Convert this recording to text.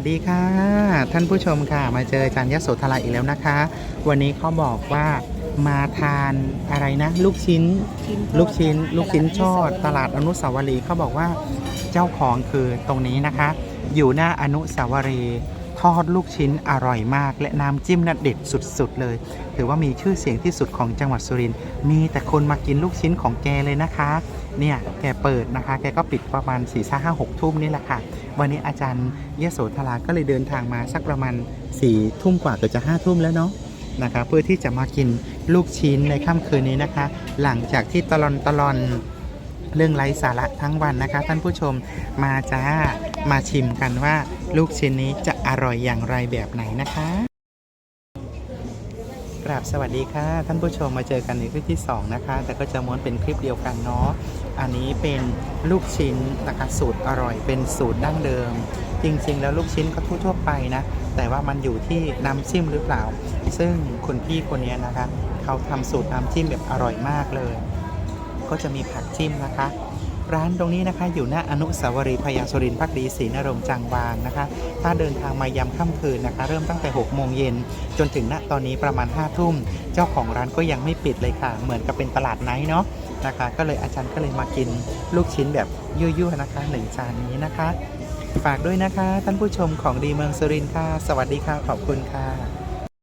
วัสดีค่ะ ท่านผู้ชมค่ะ มาเจออาจารย์ยโสธราอีกแล้วนะคะ วันนี้เขาบอกว่ามาทานอะไรนะ ลูกชิ้น ลูกชิ้น ลูกชิ้นชอดตลาดอนุสาวรีย์เขาบอกว่าเจ้าของคือตรงนี้นะคะ อยู่หน้าอนุสาวรีย์ ทอดลูกชิ้นอร่อยมาก และน้ำจิ้มน่ะเด็ดสุดๆเลย ถือว่ามีชื่อเสียงที่สุดของจังหวัดสุรินทร์มีแต่คนมากินลูกชิ้นของแกเลยนะคะ เนี่ยแกเปิดนะคะ แกก็ปิดประมาณ4ี่ห้าหกทุ่มนี่แหละค่ะ วันนี้อาจารย์ยโสธราก็เลยเดินทางมาสักประมาณ4ี่ทุ่มกว่าเกือบจะห้าทุ่มแล้วเนาะนะคะเพื่อที่จะมากินลูกชิ้นในค่ำคืนนี้นะคะ หลังจากที่ตลอนตลอนเรื่องไร้สาระทั้งวันนะคะ ท่านผู้ชมมาจ้ามาชิมกันว่า ลูกชิ้นนี้จะอร่อยอย่างไรแบบไหนนะคะกราบสวัสดีค่ะ ท่านผู้ชมมาเจอกันในคลิปที่ 2 นะคะ แต่ก็จะม้วนเป็นคลิปเดียวกันเนาะอันนี้เป็นลูกชิ้นนะคะสูตรอร่อยเป็นสูตรดั้งเดิม จริงๆ แล้วลูกชิ้นก็ทั่วๆไปนะ แต่ว่ามันอยู่ที่น้ำจิ้มหรือเปล่า ซึ่งคุณพี่คนนี้นะคะ เขาทำสูตรน้ำจิ้มแบบอร่อยมากเลย ก็จะมีผักจิ้มนะคะ ร้านตรงนี้นะคะ อยู่หน้าอนุสาวรีย์พญาสุรินทร์พักดีศรีนรงจังวางนะคะ ถ้าเดินทางมายามค่ำคืนนะคะ เริ่มตั้งแต่6โมงเย็นจนถึงณตอนนี้ประมาณ5ทุ่ม เจ้าของร้านก็ยังไม่ปิดเลยค่ะ เหมือนกับเป็นตลาดไนท์เนาะนะคะ ก็เลยอาจารย์ก็เลยมากินลูกชิ้นแบบยั่วๆนะคะหนึ่งจานนี้นะคะ ฝากด้วยนะคะ ท่านผู้ชมของดีเมืองสุรินทร์ค่ะ สวัสดีค่ะขอบคุณค่ะ